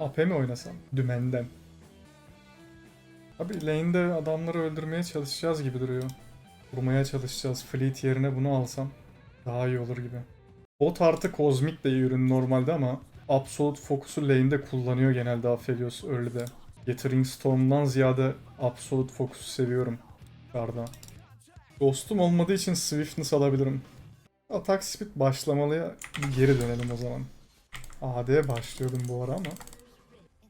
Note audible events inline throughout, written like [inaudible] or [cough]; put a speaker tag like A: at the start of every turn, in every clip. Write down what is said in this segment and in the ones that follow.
A: AP mi oynasam? Dümenden. Abi lane'de adamları öldürmeye çalışacağız gibi duruyor. Vurmaya çalışacağız. Fleet yerine bunu alsam daha iyi olur gibi. Bot artı kozmik de iyi ürün normalde ama Absolute Focus'u lane'de kullanıyor genelde Aphelios early'de. Gathering Storm'dan ziyade Absolute Focus'u seviyorum karda. Ghost'um olmadığı için Swiftness alabilirim. Attack Speed başlamalıya geri dönelim o zaman. AD başlıyordum bu ara ama.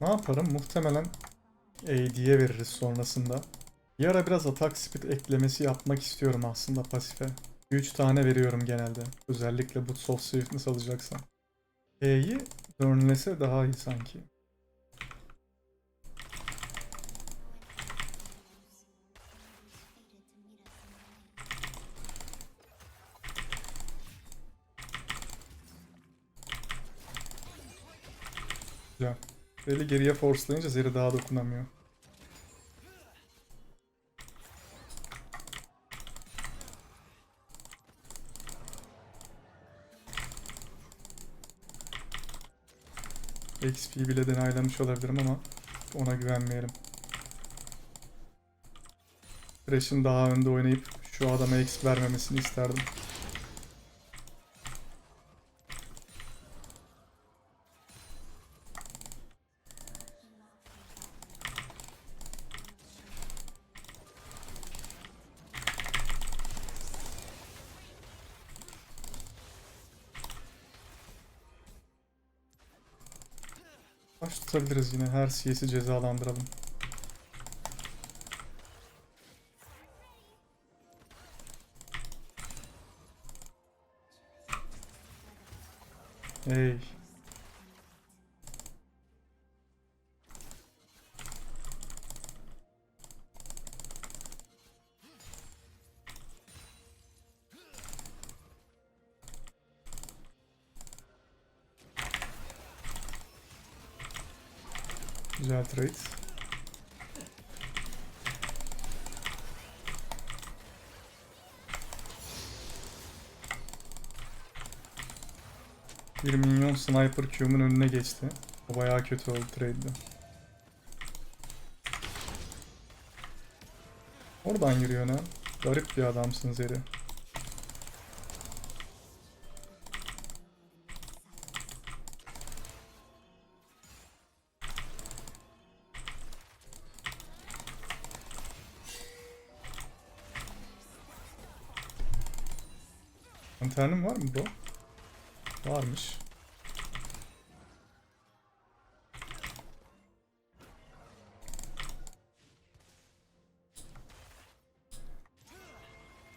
A: Ne yaparım? Muhtemelen AD'ye veririz sonrasında. Bir ara biraz attack speed eklemesi yapmak istiyorum aslında pasife. 3 tane veriyorum genelde. Özellikle Boots of Swiftness alacaksam. E'yi dönlese daha iyi sanki. Böyle geriye forcelayınca Zeri daha dokunamıyor. XP bile denaylamış olabilirim ama ona güvenmeyelim. Thresh'in daha önde oynayıp şu adama XP vermemesini isterdim. Baş tutabiliriz yine. Her CS'i cezalandıralım. Hey. Trade. Bir minyon sniper Q'mun önüne geçti. O bayağı kötü oldu trade'de. Oradan yürüyor ne? Garip bir adamsın Zeri. Lanternin var mı bro? Varmış.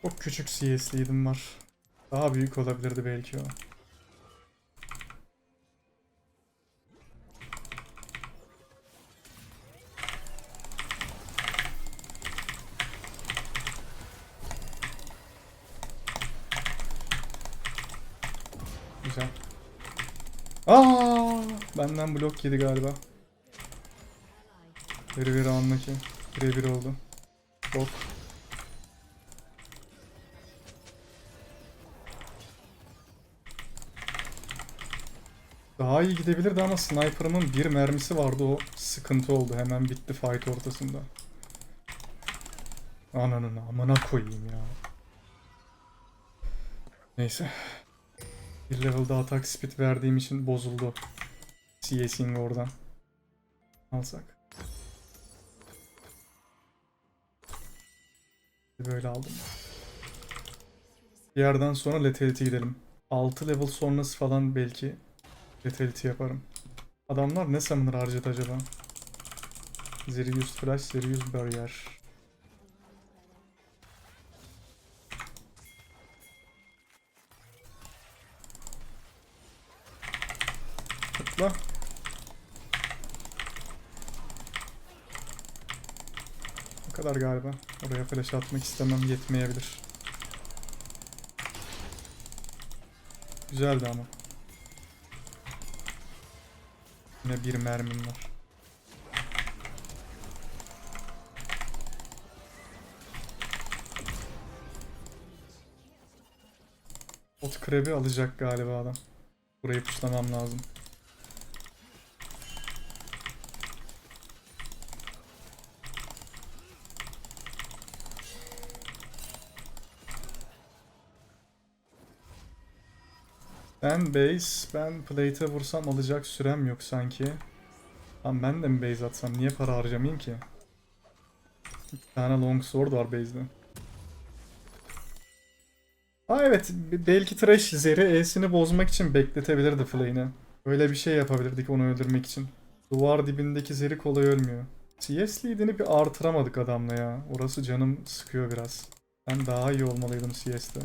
A: Çok küçük CS'liydim var. Daha büyük olabilirdi belki o. Aa, benden blok yedi galiba. Veri veri anlaki. Birebir oldu. Blok. Daha iyi gidebilirdi ama sniper'ımın bir mermisi vardı o sıkıntı oldu. Hemen bitti fight ortasında. Ananın amına koyayım ya. Neyse. Bir level'da atak speed verdiğim için bozuldu. CS'ing oradan. Alsak. Böyle aldım. Bir yerden sonra lethality gidelim. 6 level sonrası falan belki lethality yaparım. Adamlar ne summoner harcadı acaba? Zerius Flash, Zerius Barrier. Kadar galiba. Oraya flash atmak istemem yetmeyebilir. Güzeldi ama. Yine bir mermim var. Ot krebi alacak galiba adam. Burayı puşlamam lazım. Ben base, ben plate'e vursam alacak sürem yok sanki. Lan ben de mi base atsam? Niye para harcamayayım ki? Bir tane long sword var base'de. Aa evet, belki Thresh Zeri E'sini bozmak için bekletebilirdi Flay'ni. Öyle bir şey yapabilirdik onu öldürmek için. Duvar dibindeki Zeri kolay ölmüyor. CS lead'ini bir artıramadık adamla ya. Orası canım sıkıyor biraz. Ben daha iyi olmalıydım CS'de.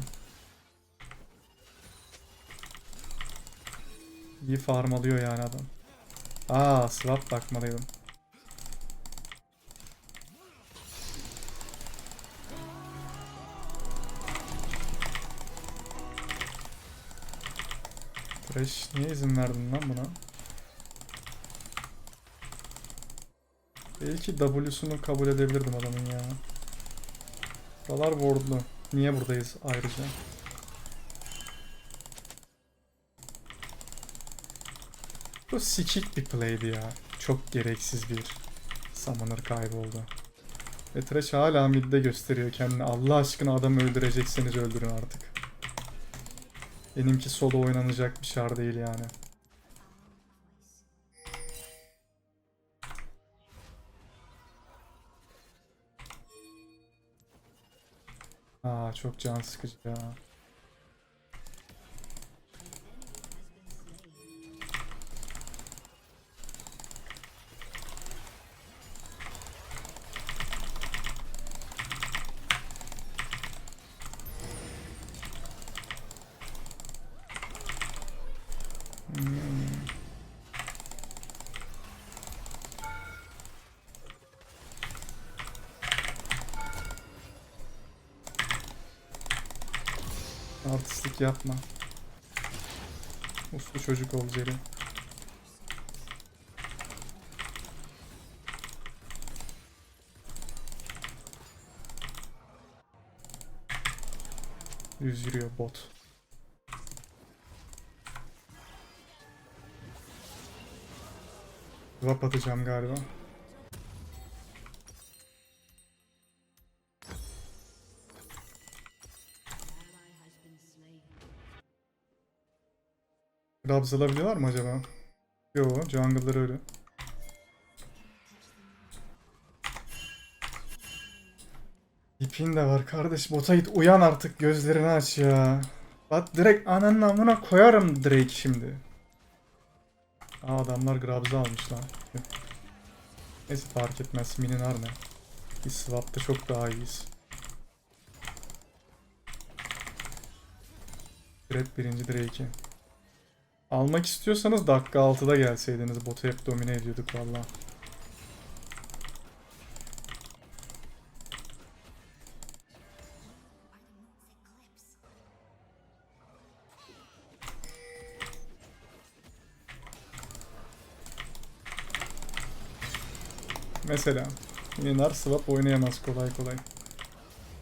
A: İyi farm alıyor yani adam. Aa swap bakmalıydım. Thresh niye izin verdin lan buna? Belki W'sunu kabul edebilirdim adamın ya. Buralar wardlu. Niye buradayız ayrıca? Bu sikik bir play'di ya. Çok gereksiz bir summoner kayboldu. Ve Thresh hala midde gösteriyor kendini. Allah aşkına adamı öldürecekseniz öldürün artık. Benimki solo oynanacak bir şar değil yani. Aa çok can sıkıcı ya. Yapma. Uslu çocuk ol Jerry. Düz yürüyor bot. Drop atacağım galiba. Grabs alabiliyorlar mı acaba? Yo, jungle'ları öyle. İpin de var kardeş. Bota git uyan artık gözlerini aç ya. Bak direkt ananın amına koyarım Drake şimdi. Aa adamlar Grabs'ı almışlar. Neyse fark etmez. Mininar ne? Biz swap'ta çok daha iyiyiz. Red birinci Drake'i. Almak istiyorsanız dakika 6'da gelseydiniz. Botu hep domine ediyorduk valla. Mesela Mininar swap oynayamaz kolay kolay.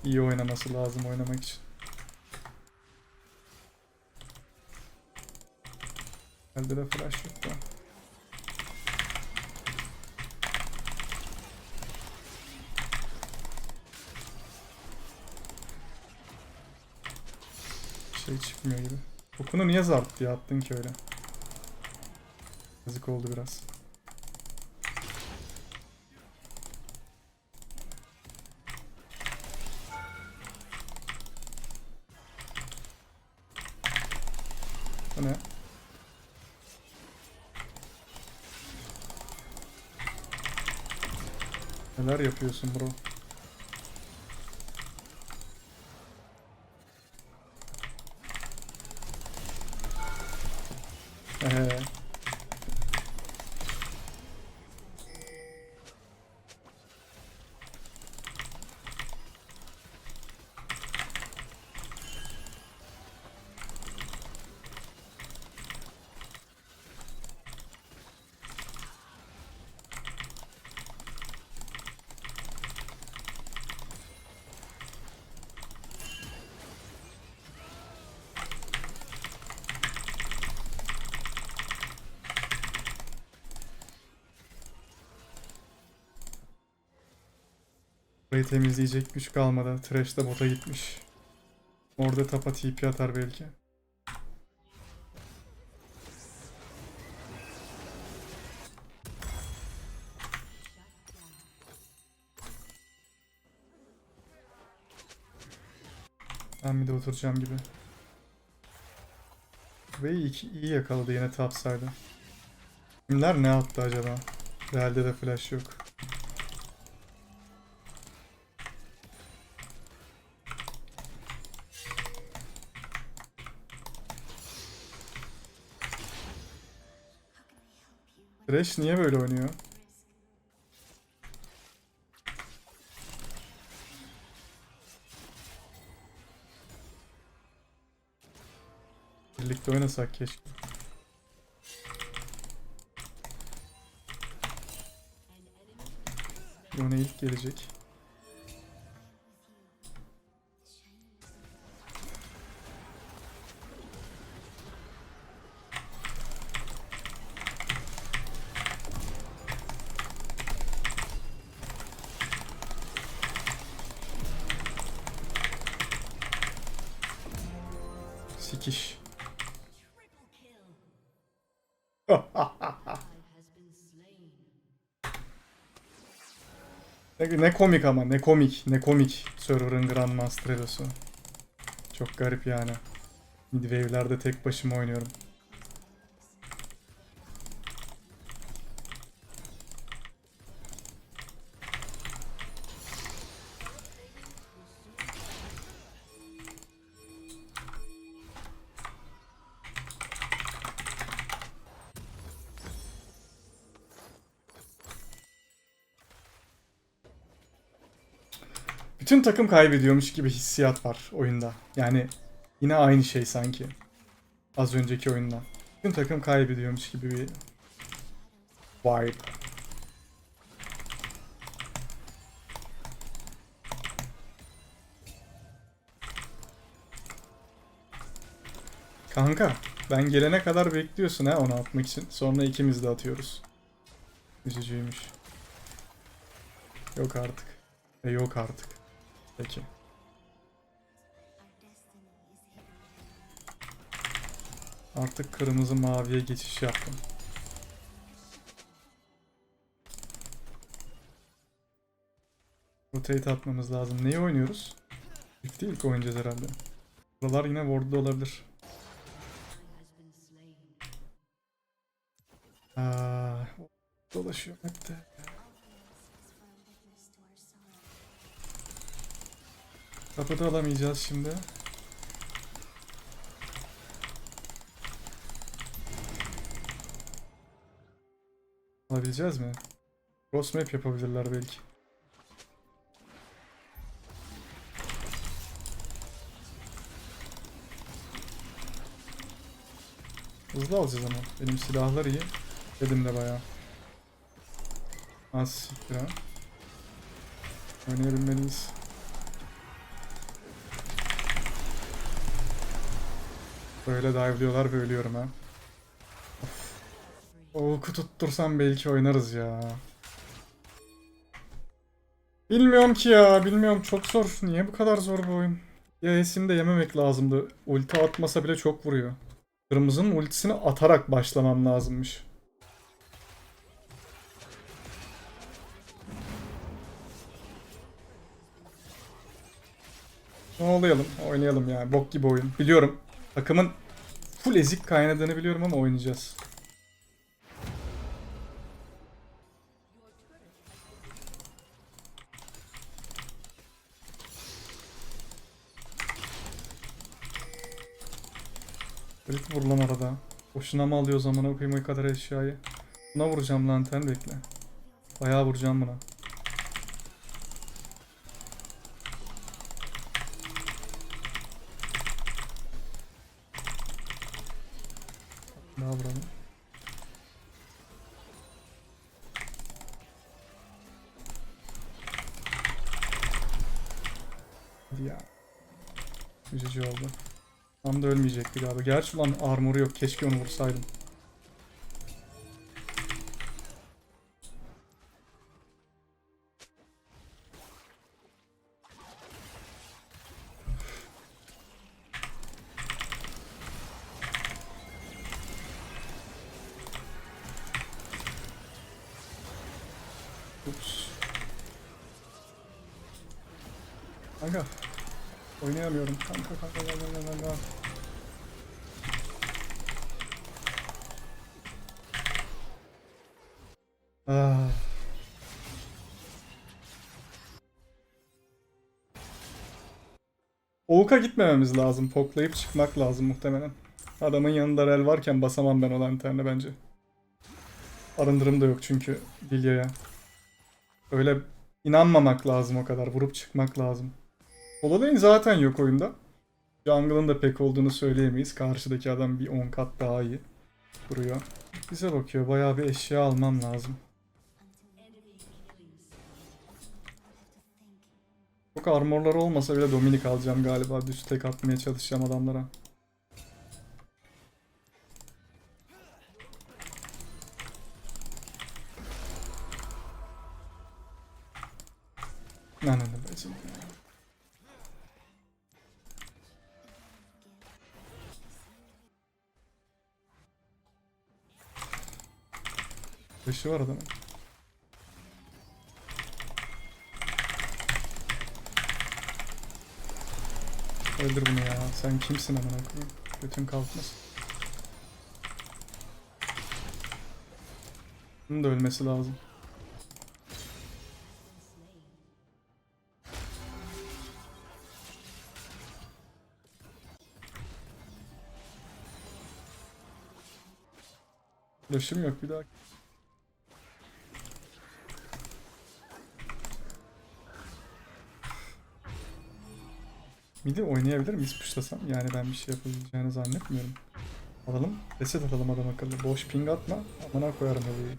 A: İyi oynaması lazım oynamak için. Elde de flash yok da. Şey çıkmıyor gibi. Okunu niye zart diye attın ki öyle? Yazık oldu biraz. Bu ne? Neler yapıyorsun bro? Burayı temizleyecek güç kalmadı. Trash de bota gitmiş. Orada tapa TP atar belki. Ben bir de oturacağım gibi. Ve iyi, iyi yakaladı yine topside'ı. Kimler ne attı acaba? Realde de flash yok. Thresh niye böyle oynuyor? Birlikte oynasak keşke. Yone ilk gelecek. Ne, komik ama ne komik ne komik server'ın Grandmaster Hero'su. Çok garip yani. Midwave'lerde tek başıma oynuyorum. Takım kaybediyormuş gibi hissiyat var oyunda. Yani yine aynı şey sanki. Az önceki oyundan. Bütün takım kaybediyormuş gibi bir vibe. Kanka ben gelene kadar bekliyorsun ha onu atmak için. Sonra ikimiz de atıyoruz. Üzücüymüş. Yok artık. E yok artık. Peki. Artık kırmızı maviye geçiş yaptım. Rotate atmamız lazım. Neyi oynuyoruz? Çift ilk oynayacağız herhalde. Buralar yine ward'da olabilir. Aa, dolaşıyor hep de. Kapıda alamayacağız şimdi. Alabileceğiz mi? Cross map yapabilirler belki. Hızlı alacağız ama. Benim silahlar iyi. Dedim de bayağı. Az siktir ha. Oynayabilmeliyiz. Böyle dive'liyorlar ve ölüyorum ha. Oku tuttursam belki oynarız ya. Bilmiyorum ki ya. Bilmiyorum. Çok zor. Niye bu kadar zor bu oyun? Ya Esin de yememek lazımdı. Ulti atmasa bile çok vuruyor. Kırmızının ultisini atarak başlamam lazımmış. Olayalım, oynayalım yani. Bok gibi oyun. Biliyorum. Takımın full ezik kaynadığını biliyorum ama oynayacağız. Herif vur lan arada. Boşuna mı alıyor zamana koyayım o kadar eşyayı. Buna vuracağım lanten bekle. Bayağı vuracağım buna. Üzücü oldu. Tam da ölmeyecekti galiba. Gerçi lan armoru yok. Keşke onu vursaydım. Oğuk'a gitmememiz lazım. Poklayıp çıkmak lazım muhtemelen. Adamın yanında rel varken basamam ben o lanterne bence. Arındırım da yok çünkü Lilya'ya. Öyle inanmamak lazım o kadar. Vurup çıkmak lazım. Solo lane zaten yok oyunda. Jungle'ın da pek olduğunu söyleyemeyiz. Karşıdaki adam bir 10 kat daha iyi vuruyor. Bize bakıyor. Bayağı bir eşya almam lazım. Çok armorları olmasa bile Dominic alacağım galiba. Düz tek atmaya çalışacağım adamlara. Ananı bacım ya. Başı var adamın. Öldür bunu ya. Sen kimsin amına koyayım? Götün kalkmasın. Bunun da ölmesi lazım. Flash'ım yok bir daha. Midi oynayabilir miyiz puşlasam? Yani ben bir şey yapabileceğini zannetmiyorum. Alalım. Reset atalım adam akıllı. Boş ping atma. Amına koyarım öyle.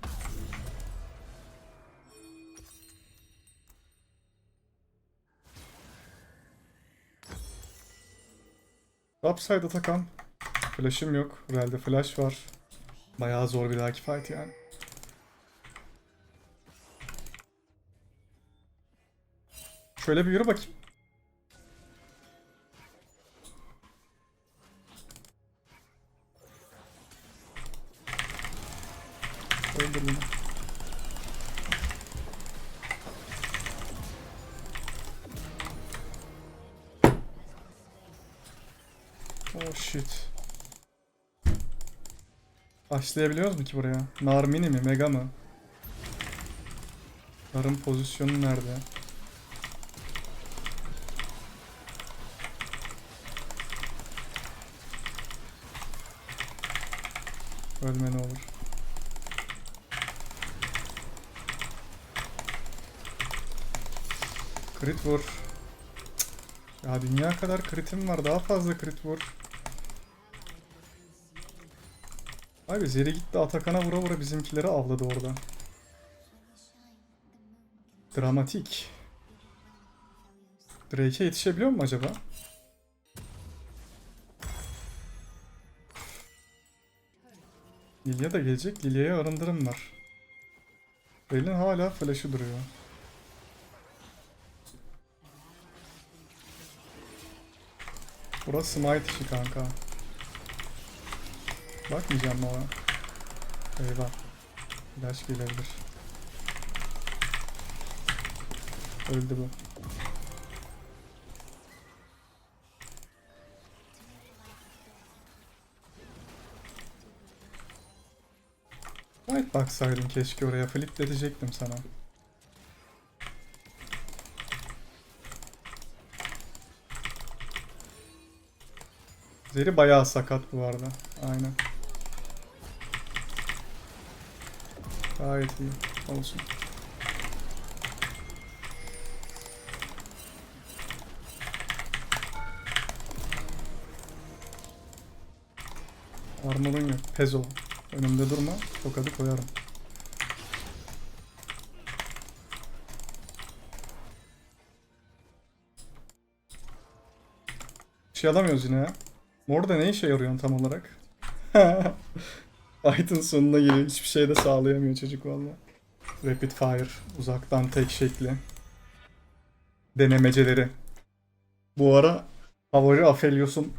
A: Upside Atakan. Flash'ım yok. Real'de flash var. Bayağı zor bir dahaki fight yani. Şöyle bir yürü bakayım. Başlayabiliyoruz mu ki buraya? Nar mini mi? Mega mı? Narın pozisyonu nerede? Ölme ne olur. Crit vur. Ya dünya kadar kritim var. Daha fazla crit vur. Abi Zeri gitti Atakan'a vura vura bizimkileri avladı orada. Dramatik. Drake'e yetişebiliyor mu acaba? Lilia da gelecek. Lilia'ya arındırım var. Belin hala flash'ı duruyor. Burası smite işi kanka. Bakmayacağım ona? Eyvah. Flash gelebilir. Öldü bu. Right baksaydın keşke oraya flip edecektim sana. Zeri bayağı sakat bu arada. Aynen. Gayet iyi. Olsun. Armorun yok. Pezo. Önümde durma. Tokadı koyarım. Bir şey alamıyoruz yine ya. Mor da ne işe yarıyor tam olarak? [laughs] Fight'ın sonuna geliyor. Hiçbir şey de sağlayamıyor çocuk valla. Rapid fire. Uzaktan tek şekli. Denemeceleri. Bu ara favori Aphelios'un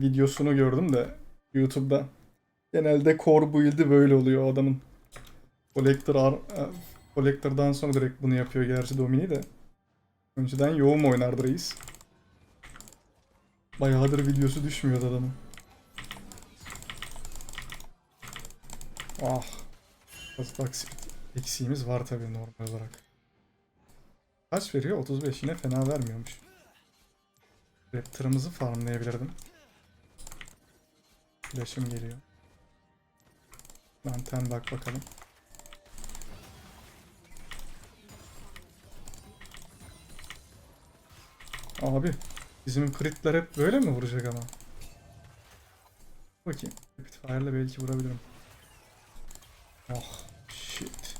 A: videosunu gördüm de YouTube'da. Genelde core build'i böyle oluyor o adamın. Collector ar- e, Collector'dan sonra direkt bunu yapıyor gerçi Domini de. Önceden yoğun oynardı reis. Bayağıdır videosu düşmüyordu adamın. Ah. Az bak eksiğimiz var tabii normal olarak. Kaç veriyor? 35 yine fena vermiyormuş. Raptor'ımızı farmlayabilirdim. Flash'ım geliyor. Lantern bak bakalım. Abi bizim critler hep böyle mi vuracak ama? Bakayım. Rapidfire'la belki vurabilirim. Oh shit.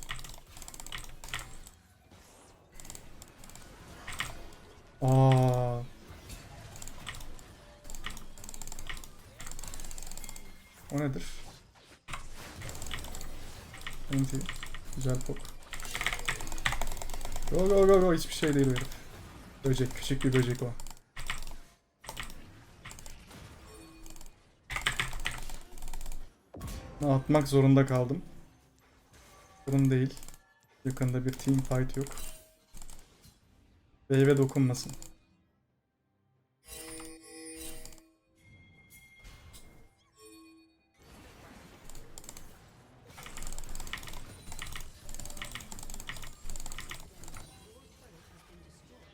A: Aa. O nedir? Enti. Güzel pok. Go go go go hiçbir şey değil herif. Böcek küçük bir böcek o. Atmak zorunda kaldım. Sorun değil. Yakında bir team fight yok. Wave'e dokunmasın.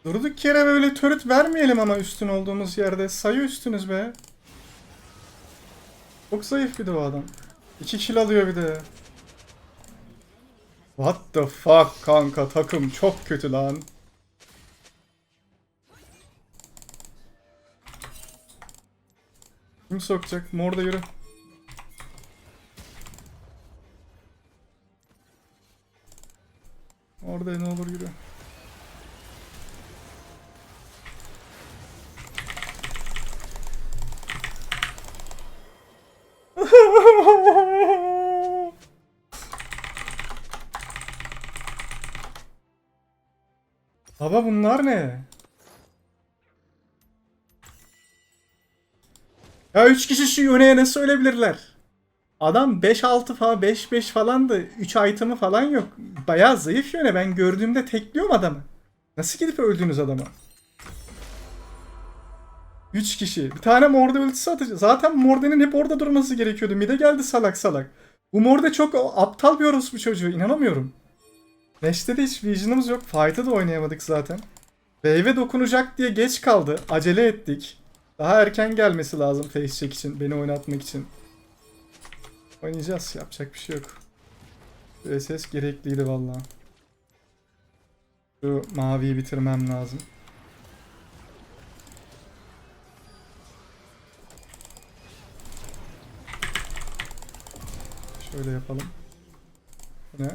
A: Durduk yere böyle turret vermeyelim ama üstün olduğumuz yerde. Sayı üstünüz be. Çok zayıf bir de o adam. 2 kill alıyor bir de. What the fuck kanka takım çok kötü lan. Kim sokacak? Mor da yürü. Orada ne olur yürü. Baba bunlar ne? Ya 3 kişi şu Yone'ye nasıl ölebilirler? Adam 5-6 falan 5-5 falan da 3 item'ı falan yok. Bayağı zayıf Yone. Ben gördüğümde tekliyorum adamı. Nasıl gidip öldünüz adama? 3 kişi. Bir tane Morde ultisi atacak. Zaten Morde'nin hep orada durması gerekiyordu. Mide geldi salak salak. Bu Morde çok aptal bir orospu çocuğu. İnanamıyorum. Nash'te de hiç vision'ımız yok. Fight'ı da oynayamadık zaten. Wave'e dokunacak diye geç kaldı. Acele ettik. Daha erken gelmesi lazım face check için. Beni oynatmak için. Oynayacağız. Yapacak bir şey yok. SS gerekliydi valla. Şu maviyi bitirmem lazım. Şöyle yapalım. Ne?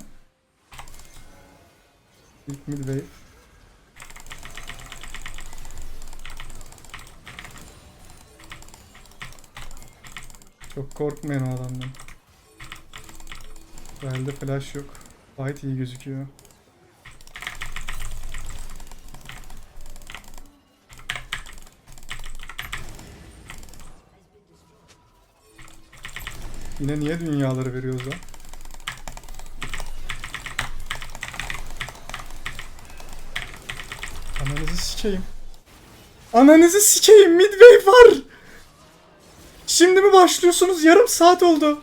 A: İlk mid. Çok korkmayın o adamdan. Bende flash yok. Fight iyi gözüküyor. Yine niye dünyaları veriyoruz lan? Ananızı sikeyim. Ananızı sikeyim midway var. Şimdi mi başlıyorsunuz? Yarım saat oldu.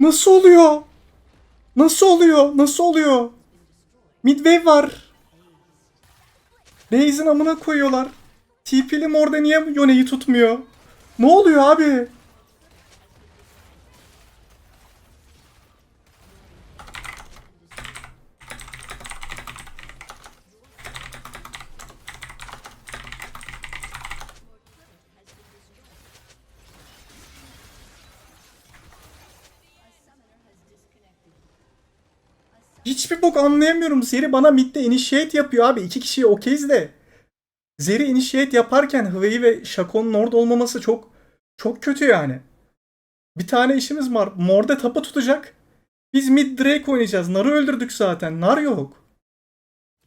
A: Nasıl oluyor? Nasıl oluyor? Nasıl oluyor? Midway var. Base'in amına koyuyorlar. TP'li orada niye Yone'yi tutmuyor? Ne oluyor abi? Hiçbir bok anlayamıyorum. Zeri bana midde initiate yapıyor abi. İki kişiyi okeyiz de. Zeri initiate yaparken Hwei ve Shaco'nun orada olmaması çok çok kötü yani. Bir tane işimiz var. Morde tapa tutacak. Biz mid Drake oynayacağız. Nar'ı öldürdük zaten. Nar yok.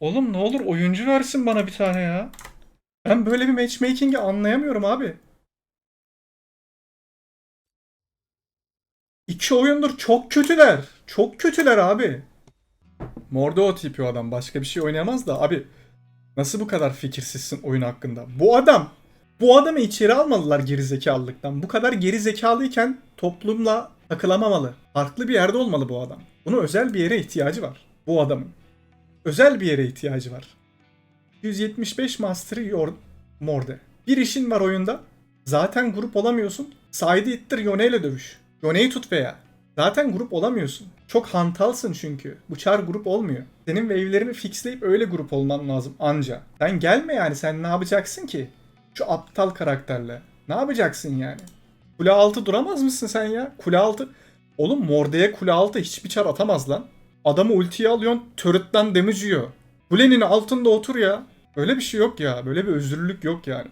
A: Oğlum ne olur oyuncu versin bana bir tane ya. Ben böyle bir matchmaking'i anlayamıyorum abi. İki oyundur çok kötüler. Çok kötüler abi. Morde o tipi o adam. Başka bir şey oynayamaz da abi. Nasıl bu kadar fikirsizsin oyun hakkında? Bu adam bu adamı içeri almalılar gerizekalılıktan. Bu kadar gerizekalıyken toplumla takılamamalı. Farklı bir yerde olmalı bu adam. Buna özel bir yere ihtiyacı var. Bu adamın. Özel bir yere ihtiyacı var. 175 Master'ı yor Morde. Bir işin var oyunda. Zaten grup olamıyorsun. Side'i ittir Yone ile dövüş. Yone'yi tut veya. Zaten grup olamıyorsun. Çok hantalsın çünkü. Bu çar grup olmuyor. Senin wave'lerini fixleyip öyle grup olman lazım anca. Sen gelme yani sen ne yapacaksın ki? Şu aptal karakterle. Ne yapacaksın yani? Kule altı duramaz mısın sen ya? Kule altı... Oğlum Morde'ye kule altı hiçbir çar atamaz lan. Adamı ultiye alıyorsun, turret'tan damage yiyor. Kulenin altında otur ya. Böyle bir şey yok ya. Böyle bir özürlülük yok yani.